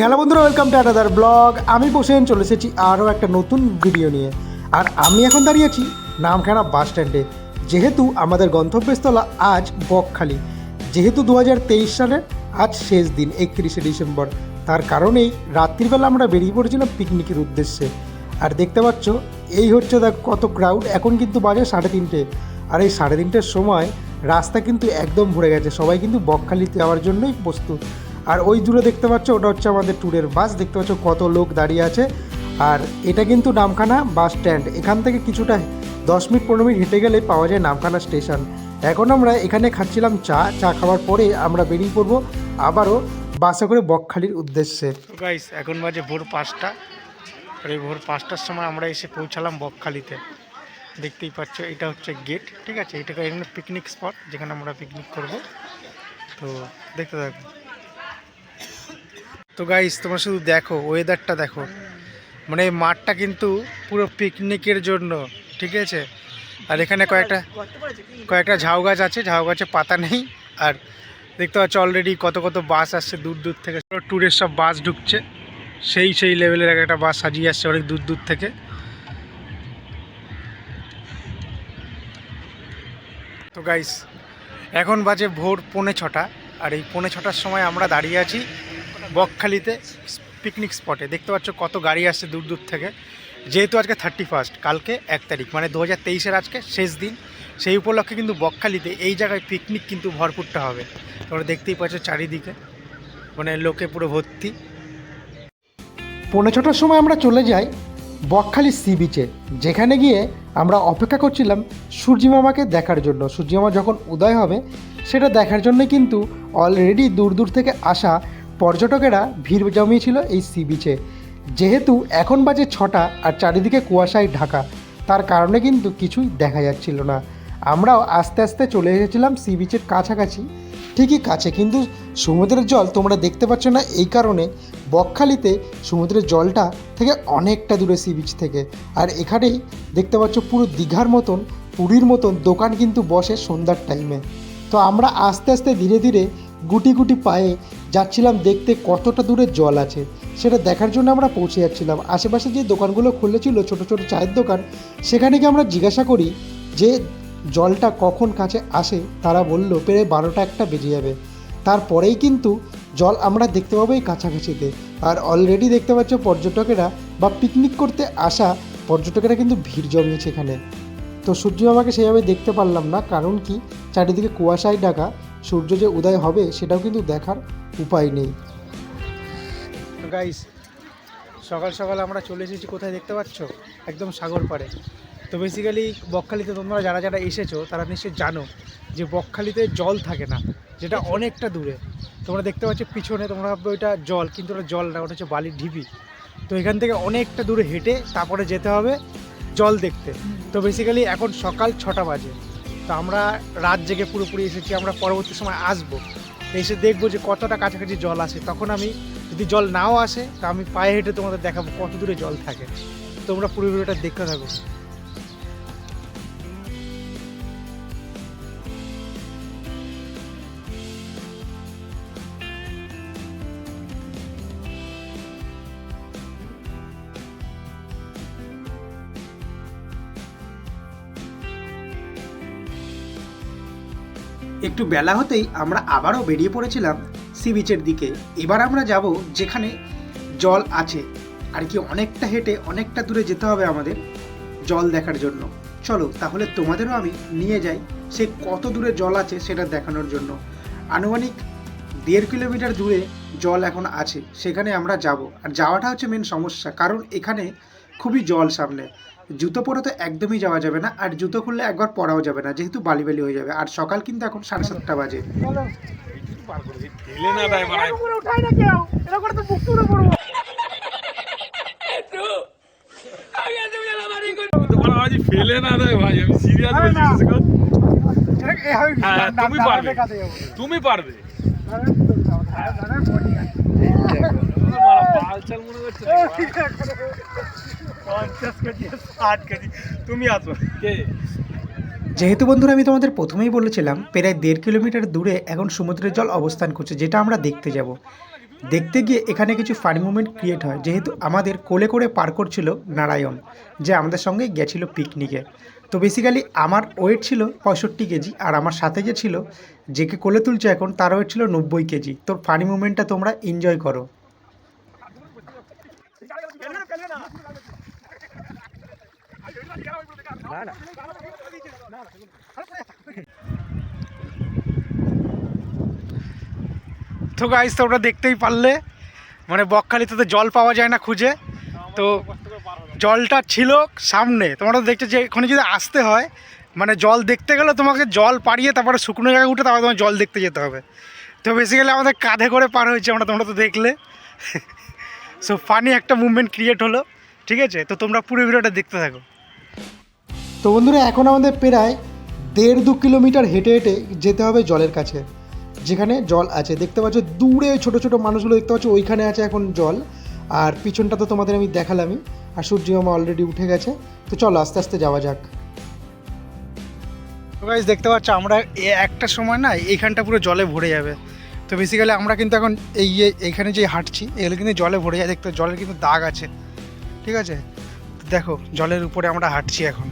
Hello বন্ধুরা welcome to another blog আমি বসেন, চলে এসেছি আরও একটা নতুন ভিডিও নিয়ে। আর আমি এখন দাঁড়িয়ে আছি নামখানা বাস স্ট্যান্ডে যেহেতু আমাদের গন্তব্যস্থল আজ বকখালি। যেহেতু দু হাজার তেইশ সালের আজ শেষ দিন, একত্রিশে ডিসেম্বর। তার কারণেই রাত্রিবেলা আমরা বেরিয়ে পড়েছিলাম পিকনিকের উদ্দেশ্যে। আর দেখতে পাচ্ছ, এই হচ্ছে দেখ কত ক্রাউড এখন কিন্তু বাজে সাড়ে তিনটে। আর এই সাড়ে তিনটের সময় রাস্তা কিন্তু একদম ভরে গেছে। সবাই কিন্তু বকখালিতে যাওয়ার জন্যই প্রস্তুত। আর ওই দূরে দেখতে পাচ্ছ, ওটা হচ্ছে আমাদের ট্যুরের বাস দেখতে পাচ্ছ কত লোক দাঁড়িয়ে আছে। আর এটা কিন্তু নামখানা বাস স্ট্যান্ড এখান থেকে কিছুটা দশ মিনিট, পনেরো মিনিট হেঁটে গেলে পাওয়া যায় নামখানা স্টেশন এখন আমরা এখানে খাচ্ছিলাম চা চা খাওয়ার পরে আমরা বেরিয়ে পড়ব আবারও বাসে করে বকখালির উদ্দেশ্যে। গাইস এখন বাজে ভোর পাঁচটা। আর এই ভোর পাঁচটার সময় আমরা এসে পৌঁছালাম বকখালিতে। দেখতেই পাচ্ছ, এটা হচ্ছে গেট ঠিক আছে? এটাকে এখানে পিকনিক স্পট যেখানে আমরা পিকনিক করব। তো দেখতে থাকো। তো গাইস তোমরা শুধু দেখো ওয়েদারটা দেখো। মানে এই মাঠটা কিন্তু পুরো পিকনিকের জন্য, ঠিক আছে? আর এখানে কয়েকটা কয়েকটা ঝাউ গাছ আছে, ঝাউ গাছে পাতা নেই, আর দেখতে পাচ্ছ অলরেডি কত কত বাস আসছে দূর দূর থেকে। ট্যুরের সব বাস ঢুকছে, সেই সেই লেভেলের এক একটা বাস সাজিয়ে আসছে অনেক দূর দূর থেকে। তো গাইস এখন বাজে ভোর পৌনে ছটা, আর এই পৌনে ছটার সময় আমরা দাঁড়িয়ে আছি বকখালিতে পিকনিক স্পটে দেখতে পাচ্ছ কত গাড়ি আসছে দূর দূর থেকে। যেহেতু আজকে থার্টি ফার্স্ট কালকে এক তারিখ মানে দু হাজার তেইশের আজকে শেষ দিন। সেই উপলক্ষে কিন্তু বকখালিতে এই জায়গায় পিকনিক কিন্তু ভরপুরটা হবে। তোমরা দেখতেই পাচ্ছ চারিদিকে। মানে লোকে পুরো ভর্তি। পৌনে ছটার সময় আমরা চলে যাই বকখালি সি বিচে যেখানে গিয়ে আমরা অপেক্ষা করছিলাম সূর্যিমামাকে দেখার জন্য। সূর্যিমামা যখন উদয় হবে, সেটা দেখার জন্য কিন্তু অলরেডি দূর দূর থেকে আসা পর্যটকেরা ভিড় জমিয়েছিল এই সি বিচে যেহেতু এখন বাজে ছটা আর চারিদিকে কুয়াশায় ঢাকা, তার কারণে কিন্তু কিছুই দেখা যাচ্ছিল না। আমরাও আস্তে আস্তে চলে এসেছিলাম সি বিচের কাছাকাছি। ঠিকই কাছে, কিন্তু সমুদ্রের জল তোমরা দেখতে পাচ্ছ না এই কারণে বকখালিতে সমুদ্রের জলটা থেকে অনেকটা দূরে সি বিচ থেকে। আর এখানেই দেখতে পাচ্ছ পুরো দীঘার মতন, পুরীর মতন দোকান কিন্তু বসে সন্ধ্যার টাইমে তো আমরা আস্তে আস্তে ধীরে ধীরে গুটি গুটি পায়ে যাচ্ছিলাম দেখতে কতটা দূরে জল আছে। সেটা দেখার জন্য আমরা পৌঁছে যাচ্ছিলাম। আশেপাশে যে দোকানগুলো খুলেছিল, ছোট ছোট চায়ের দোকান, সেখানে গিয়ে আমরা জিজ্ঞাসা করি যে জলটা কখন কাছে আসে? তারা বলল, প্রায় বারোটা একটা বেজে যাবে। তারপরেই কিন্তু জল আমরা দেখতে পাবো এই কাছাকাছিতে। আর অলরেডি দেখতে পাচ্ছ পর্যটকেরা বা পিকনিক করতে আসা পর্যটকেরা কিন্তু ভিড় জমিয়েছে এখানে। তো সূর্য বাবাকে সেইভাবে দেখতে পারলাম না, কারণ কি? চারিদিকে কুয়াশায় ঢাকা। সূর্য যে উদয় হবে সেটাও কিন্তু দেখার উপায় নেই। গাইস সকাল সকাল আমরা চলে এসেছি, কোথায় দেখতে পাচ্ছ? একদম সাগর পাড়ে। তো বেসিক্যালি বকখালিতে তোমরা যারা যারা এসেছ, তারা নিশ্চয়ই জানো যে বকখালিতে জল থাকে না, যেটা অনেকটা দূরে। তোমরা দেখতে পাচ্ছ পিছনে তোমরা ভাববে ওইটা জল, কিন্তু ওটা জল না, ওটা হচ্ছে বালির ঢিপি তো এখান থেকে অনেকটা দূরে হেঁটে তারপরে যেতে হবে জল দেখতে। তো বেসিক্যালি এখন সকাল ছটা বাজে। তো আমরা রাত জেগে পুরোপুরি এসেছি, আমরা পরবর্তী সময় আসব। এসে দেখব যে কতটা কাছাকাছি জল আসে। তখন আমি, যদি জল নাও আসে, তা আমি পায়ে হেঁটে তোমাদের দেখাবো কত দূরে জল থাকে। তোমরা পুরো দেখতে থাকো। একটু বেলা হতেই আমরা আবারও বেরিয়ে পড়েছিলাম সি বিচের দিকে। এবার আমরা যাব যেখানে জল আছে, আর কি অনেকটা হেঁটে অনেকটা দূরে যেতে হবে আমাদের জল দেখার জন্য। চলো, তাহলে তোমাদেরও আমি নিয়ে যাই, সে কত দূরে জল আছে সেটা দেখানোর জন্য। আনুমানিক দেড় কিলোমিটার দূরে জল এখন আছে, সেখানে আমরা যাব। আর যাওয়াটা হচ্ছে মেন সমস্যা, কারণ এখানে খুবই জল সামনে। জুতো পরে তো একদমই যাওয়া যাবে না আর জুতো খুললে একবার পরাও যাবে না যেহেতু বালি বালি হয়ে যাবে। আর সকাল কিন্তু এখন সাড়ে সাতটা বাজে। মানে ফেলে না দেয় ভাই আমি সিরিয়াস হ্যাঁ, তুমি পারবে। তুমি পারবে। বালচাল তুমি কে? যেহেতু বন্ধুরা আমি তোমাদের প্রথমেই বলেছিলাম প্রায় দেড় কিলোমিটার দূরে এখন সমুদ্রের জল অবস্থান করছে যেটা আমরা দেখতে যাব। দেখতে গিয়ে এখানে কিছু ফানি মুভমেন্ট ক্রিয়েট হয় যেহেতু আমাদের কোলে করে পার করছিল নারায়ণ যে আমাদের সঙ্গে গেছিল পিকনিকে তো বেসিক্যালি আমার ওয়েট ছিল পঁয়ষট্টি কেজি আর আমার সাথে যে ছিল যেকে কোলে তুলছে এখন তার ওয়েট ছিল নব্বই কেজি। তোর ফানি মুভমেন্টটা তোমরা এনজয় করো। তো গাইজ তোমরা দেখতেই পারলে মানে বকখালিতে তো জল পাওয়া যায় না খুঁজে। তো জলটা ছিল সামনে। তোমরা দেখছ যে এখানে যদি আসতে হয় মানে জল দেখতে গেলে তোমাকে জল পাড়িয়ে তারপরে শুকনো জায়গায় উঠে তারপরে তোমার জল দেখতে যেতে হবে। তো বেসিক্যালি আমাদের কাঁধে করে পার হয়েছে আমরা, তোমরা তো দেখলে। সো ফানি একটা মুভমেন্ট ক্রিয়েট হলো। ঠিক আছে? তো তোমরা পুরো ভিডিওটা দেখতে থাকো। তো বন্ধুরা, এখন আমাদের প্রায় দেড় দু কিলোমিটার হেঁটে হেঁটে যেতে হবে জলের কাছে, যেখানে জল আছে। দেখতে পাচ্ছ, দূরে ছোট ছোট মানুষগুলো দেখতে পাচ্ছ, ওইখানে আছে এখন জল। আর পিছনটা তো তোমাদের আমি দেখালামই, আর সূর্য অলরেডি উঠে গেছে। তো চলো, আস্তে আস্তে যাওয়া যাক। দেখতে পাচ্ছ, আমরা একটা সময় না, এইখানটা পুরো জলে ভরে যাবে। তো বেসিক্যালি আমরা কিন্তু এখন এই এইখানে যে হাঁটছি, এগুলো কিন্তু জলে ভরে যায়। দেখতে জলের কিন্তু দাগ আছে। ঠিক আছে? দেখো, জলের উপরে আমরা হাঁটছি এখন।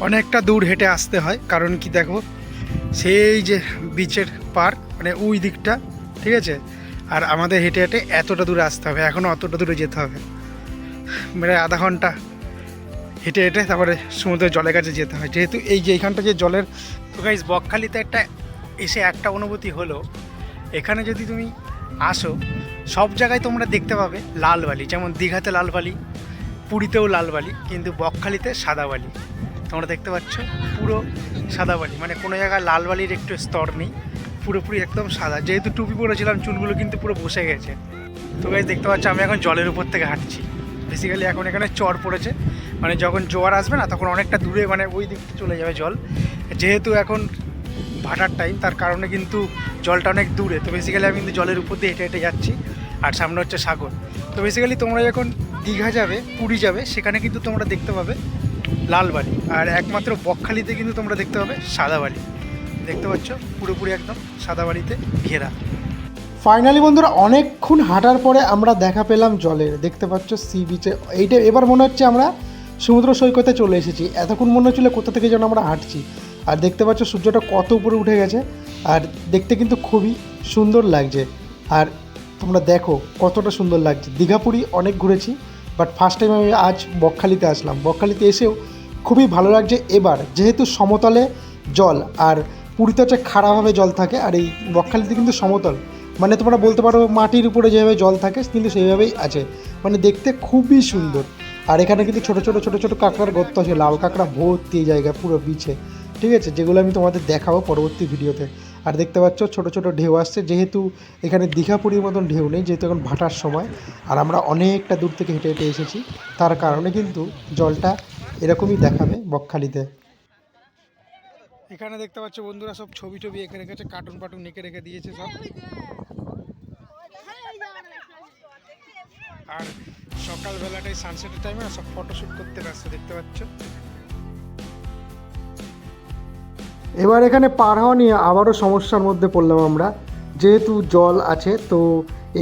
অনেকটা দূর হেঁটে আসতে হয়, কারণ কি দেখো, সেই যে বিচের পার মানে ওই দিকটা, ঠিক আছে? আর আমাদের হেঁটে হেঁটে এতটা দূরে আসতে হবে, এখনও অতটা দূরে যেতে হবে। মানে আধা ঘণ্টা হেঁটে হেঁটে তারপরে সমুদ্রের জলের কাছে যেতে হয়। যেহেতু এই যে এইখানটা যে জলের, তো গাইজ বকখালিতে একটা, এসে একটা অনুভূতি হলো, এখানে যদি তুমি আসো, সব জায়গায় তোমরা দেখতে পাবে লাল বালি, যেমন দীঘাতে লাল বালি, পুরীতেও লাল বালি, কিন্তু বকখালিতে সাদা বালি। তোমরা দেখতে পাচ্ছ, পুরো সাদা বালি। মানে কোনো জায়গায় লাল বালির একটু স্তর নেই, পুরোপুরি একদম সাদা। যেহেতু টুপি পরেছিলাম, চুলগুলো কিন্তু পুরো বসে গেছে। তো গাইজ দেখতে পাচ্ছ, আমি এখন জলের উপর থেকে হাঁটছি। বেসিক্যালি এখন এখানে চর পড়েছে। মানে যখন জোয়ার আসবে না, তখন অনেকটা দূরে মানে ওই দিকটা চলে যাবে জল। যেহেতু এখন ভাটার টাইম তার কারণে কিন্তু জলটা অনেক দূরে। তো বেসিক্যালি আমি কিন্তু জলের উপর দিয়ে হেঁটে হেঁটে যাচ্ছি। আর সামনে হচ্ছে সাগর। তো বেসিক্যালি তোমরা যখন দীঘা যাবে, পুরী যাবে, সেখানে কিন্তু তোমরা দেখতে পাবে লাল বালি আর একমাত্র বকখালিতে কিন্তু তোমরা দেখতে পাবে সাদা বালি দেখতে পাচ্ছ, পুরোপুরি একদম সাদা বালিতে ঘেরা। ফাইনালি বন্ধুরা, অনেকক্ষণ হাঁটার পরে আমরা দেখা পেলাম জলের। দেখতে পাচ্ছ সি বিচে এইটা এবার মনে হচ্ছে আমরা সমুদ্র সৈকতে চলে এসেছি। এতক্ষণ মনে হচ্ছিল কোথা থেকে যেন আমরা হাঁটছি। আর দেখতে পাচ্ছ, সূর্যটা কত উপরে উঠে গেছে। আর দেখতে কিন্তু খুবই সুন্দর লাগছে। আর তোমরা দেখো কতটা সুন্দর লাগছে। দীঘাপুরি অনেক ঘুরেছি বাট ফার্স্ট টাইম আমি আজ বকখালিতে আসলাম। বকখালিতে এসেও খুবই ভালো লাগছে এবার, যেহেতু সমতলে জল আর পুরীতে হচ্ছে খাড়াভাবে জল থাকে আর এই বকখালিতে কিন্তু সমতল। মানে তোমরা বলতে পারো মাটির উপরে যেভাবে জল থাকে কিন্তু সেইভাবেই আছে। মানে দেখতে খুবই সুন্দর। আর এখানে কিন্তু ছোটো ছোটো ছোটো ছোটো কাঁকড়ার গর্ত আছে, লাল কাঁকড়া ভর্তি এই জায়গায় পুরো বিছে। ঠিক আছে? যেগুলো আমি তোমাদের দেখাবো পরবর্তী ভিডিওতে। আর দেখতে পাচ্ছ ছোটো ছোটো ঢেউ আসছে, যেহেতু এখানে দীঘাপুরীর মতন ঢেউ নেই, যেহেতু এখন ভাটার সময়। আর আমরা অনেকটা দূর থেকে হেঁটে হেঁটে এসেছি। তার কারণে কিন্তু জলটা এরকমই দেখাবে বকখালিতে। এখানে দেখতে পাচ্ছ বন্ধুরা সব ছবি টবি এঁকে রেখেছে কার্টুন পাটুন এঁকে রেখে দিয়েছে সব। আর সকালবেলাটাই সানসেটের টাইমে সব ফটোশ্যুট করতে ব্যস্ত দেখতে পাচ্ছ? এবার এখানে পার হওয়া নিয়ে আবারও সমস্যার মধ্যে পড়লাম আমরা। যেহেতু জল আছে তো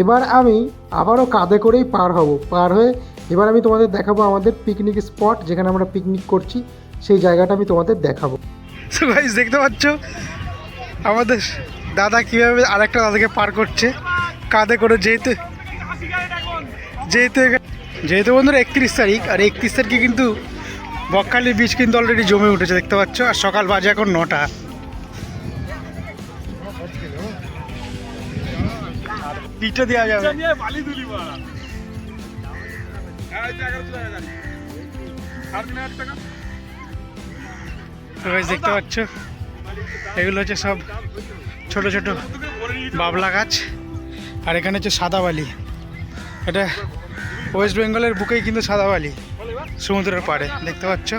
এবার আমি আবারও কাঁধে করেই পার হব। পার হয়ে এবার আমি তোমাদের দেখাবো আমাদের পিকনিক স্পট যেখানে আমরা পিকনিক করছি। সেই জায়গাটা আমি তোমাদের দেখাবো। সো গাইস দেখতে পাচ্ছ? আমাদের দাদা কীভাবে আরেকটা দাদাকে পার করছে। কাঁধে করে যেহেতু যেহেতু যেহেতু বন্ধুরা একত্রিশ তারিখ আর একত্রিশ তারিখে কিন্তু বকখালি বীজ কিন্তু অলরেডি জমে উঠেছে দেখতে পাচ্ছ? আর সকাল বাজে এখন নটা। পিঠে দেওয়া যাবে। দেখতে পাচ্ছ? এগুলো হচ্ছে সব ছোট ছোট বাবলা গাছ। আর এখানে হচ্ছে সাদা বালি। এটা ওয়েস্ট বেঙ্গলের বুকেই কিন্তু সাদা বালি সমুদ্রের পাড়ে। দেখতে পাচ্ছ?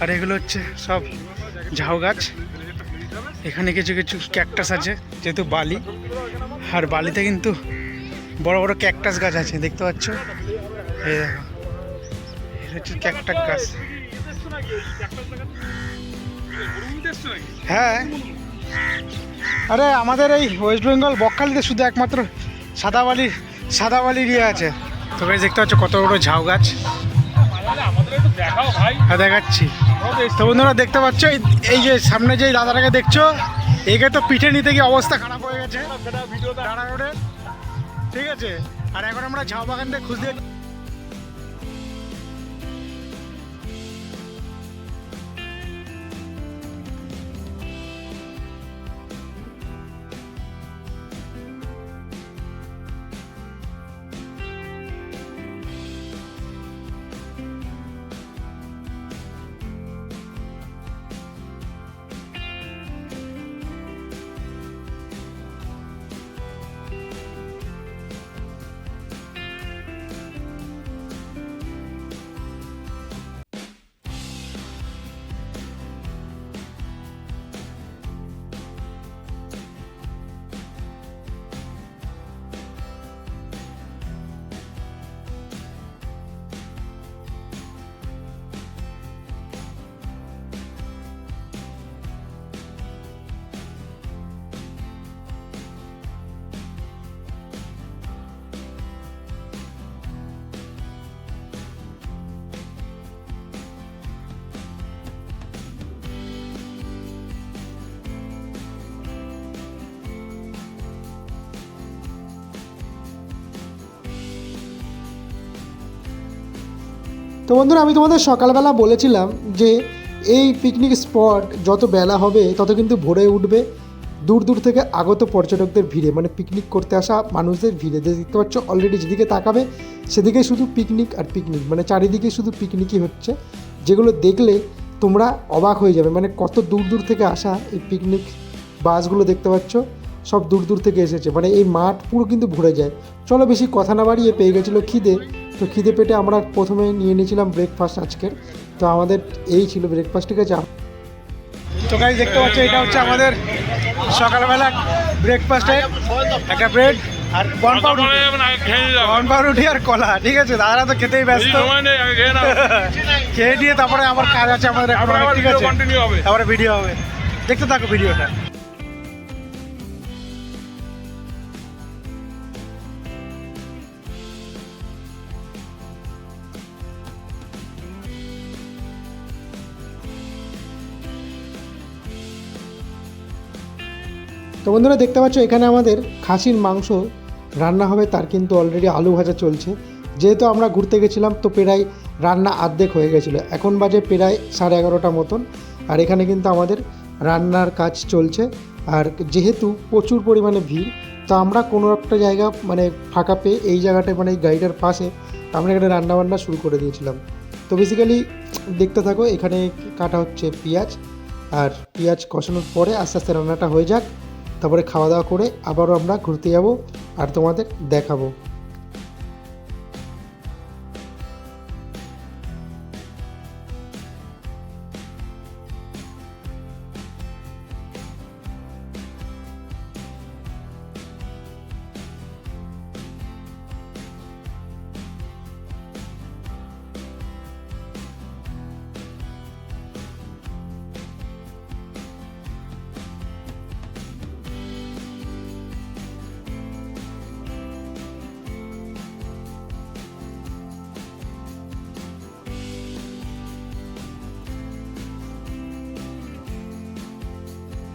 আর এগুলো হচ্ছে সব ঝাউ গাছ। এখানে কিছু কিছু ক্যাকটাস আছে যেহেতু বালি। আর বালিতে কিন্তু বড় বড় ক্যাকটাস গাছ আছে দেখতে পাচ্ছ? এই এটা হচ্ছে ক্যাকটাস গাছ। হ্যাঁ। আরে, আমাদের এই ওয়েস্ট বেঙ্গল বকখালিতে শুধু একমাত্র সাদাবালির সাদাবালির ইয়ে আছে। তো গাইজ দেখতে পাচ্ছ কত বড় ঝাউ গাছ। হ্যাঁ দেখাচ্ছি। তো বন্ধুরা, দেখতে পাচ্ছ, এই- যে সামনে যে দাদাটাকে দেখছ, একে তো পিঠে নিতে গিয়ে অবস্থা খারাপ হয়ে গেছে। ঠিক আছে। আর এখন আমরা ঝাউ বাগানটা খুঁজতে তো বন্ধুরা, আমি তোমাদের সকালবেলা বলেছিলাম যে এই পিকনিক স্পট যত বেলা হবে, তত কিন্তু ভরে উঠবে। দূর দূর থেকে আগত পর্যটকদের ভিড়ে মানে পিকনিক করতে আসা মানুষদের ভিড়ে। যে দেখতে পাচ্ছ অলরেডি যেদিকে তাকাবে সেদিকে শুধু পিকনিক আর পিকনিক মানে চারিদিকে শুধু পিকনিকই হচ্ছে। যেগুলো দেখলে তোমরা অবাক হয়ে যাবে মানে কত দূর দূর থেকে আসা এই পিকনিক বাসগুলো দেখতে পাচ্ছ। সব দূর দূর থেকে এসেছে। মানে এই মাঠ পুরো কিন্তু ভরে যায়। চলো বেশি কথা না বাড়িয়ে পেয়ে গেছিল খিদে। তো খিদে পেটে আমরা প্রথমে নিয়ে নিয়েছিলাম ব্রেকফাস্ট আজকের। তো আমাদের এই ছিল ব্রেকফাস্ট ঠিক আছে? তো গাইজ দেখতে পাচ্ছি এটা হচ্ছে আমাদের সকালবেলা ব্রেকফাস্টে একটা ব্রেড আর বন পাউরুটি খেয়ে বন পাউরুটি আর কলা ঠিক আছে? দাদারা তো খেতেই ব্যস্ত। খেয়ে দিয়ে তারপরে আমার কাজ আছে আমাদের ঠিক আছে? কন্টিনিউ হবে। তারপরে ভিডিও হবে। দেখতে থাকো ভিডিওটা তো বন্ধুরা দেখতে পাচ্ছ, এখানে আমাদের খাসির মাংস রান্না হবে, তার কিন্তু অলরেডি আলু ভাজা চলছে। যেহেতু আমরা ঘুরতে গেছিলাম, তো প্রায় রান্না আর্ধেক হয়ে গেছিল। এখন বাজে প্রায় সাড়ে এগারোটা মতন, আর এখানে কিন্তু আমাদের রান্নার কাজ চলছে। আর যেহেতু প্রচুর পরিমাণে ভিড়, তো আমরা কোনো একটা জায়গা মানে ফাঁকা পেয়ে এই জায়গাটায় মানে এই গাড়িটার পাশে আমরা এখানে রান্নাবান্না শুরু করে দিয়েছিলাম। তো বেসিক্যালি দেখতে থাকো, এখানে কাটা হচ্ছে পেঁয়াজ, আর পেঁয়াজ কষানোর পরে আস্তে আস্তে রান্নাটা হয়ে যাক। তারপরে খাওয়া দাওয়া করে আবারও আমরা ঘুরতে যাব আর তোমাদের দেখাবো।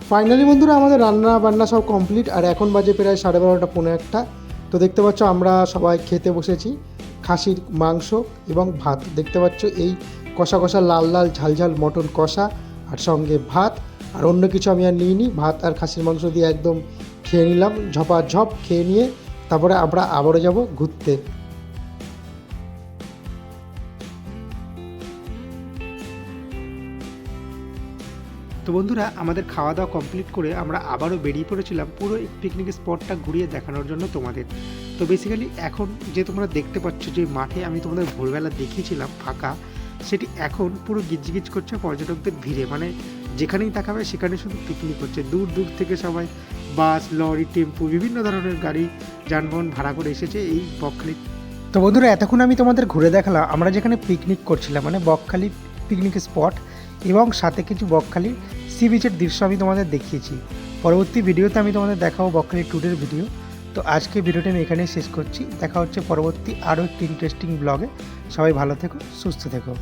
ফাইনালি বন্ধুরা, আমাদের রান্না বান্না সব কমপ্লিট আর এখন বাজে প্রায় সাড়ে বারোটা পনেরো একটা। তো দেখতে পাচ্ছ, আমরা সবাই খেতে বসেছি খাসির মাংস এবং ভাত। দেখতে পাচ্ছ, এই কষা কষা লাল লাল ঝাল ঝাল মটন কষা, আর সঙ্গে ভাত, আর অন্য কিছু আমি আর নিইনি। ভাত আর খাসির মাংস দিয়ে একদম খেয়ে নিলাম ঝপা ঝপ খেয়ে নিয়ে। তারপরে আমরা আবারও যাব ঘুরতে। তো বন্ধুরা, আমাদের খাওয়া দাওয়া কমপ্লিট করে আমরা আবারও বেরিয়ে পড়েছিলাম পুরো পিকনিক স্পটটা ঘুরিয়ে দেখানোর জন্য তোমাদের। তো বেসিক্যালি এখন যে তোমরা দেখতে পাচ্ছ যে মাঠে আমি তোমাদের ভোরবেলা দেখিয়েছিলাম ফাঁকা, সেটি এখন পুরো গিজগিজ করছে পর্যটকদের ভিড়ে। মানে যেখানেই তাকাবে সেখানে শুধু পিকনিক হচ্ছে দূর দূর থেকে সবাই বাস লরি টেম্পু বিভিন্ন ধরনের গাড়ি, যানবাহন ভাড়া করে এসেছে এই বকখালি তো বন্ধুরা, এতক্ষণ আমি তোমাদের ঘুরে দেখালাম, আমরা যেখানে পিকনিক করছিলাম মানে বকখালি পিকনিক স্পট এবং সাথে কিছু বকখালি সি বিচের দৃশ্য আমি তোমাদের দেখিয়েছি। পরবর্তী ভিডিওতে আমি তোমাদের দেখাবো বকখালি ট্যুরের ভিডিও তো আজকে ভিডিওটা আমি এখানেই শেষ করছি। দেখা হচ্ছে পরবর্তী আরও একটি ইন্টারেস্টিং ব্লগে সবাই ভালো থেকো, সুস্থ থেকো।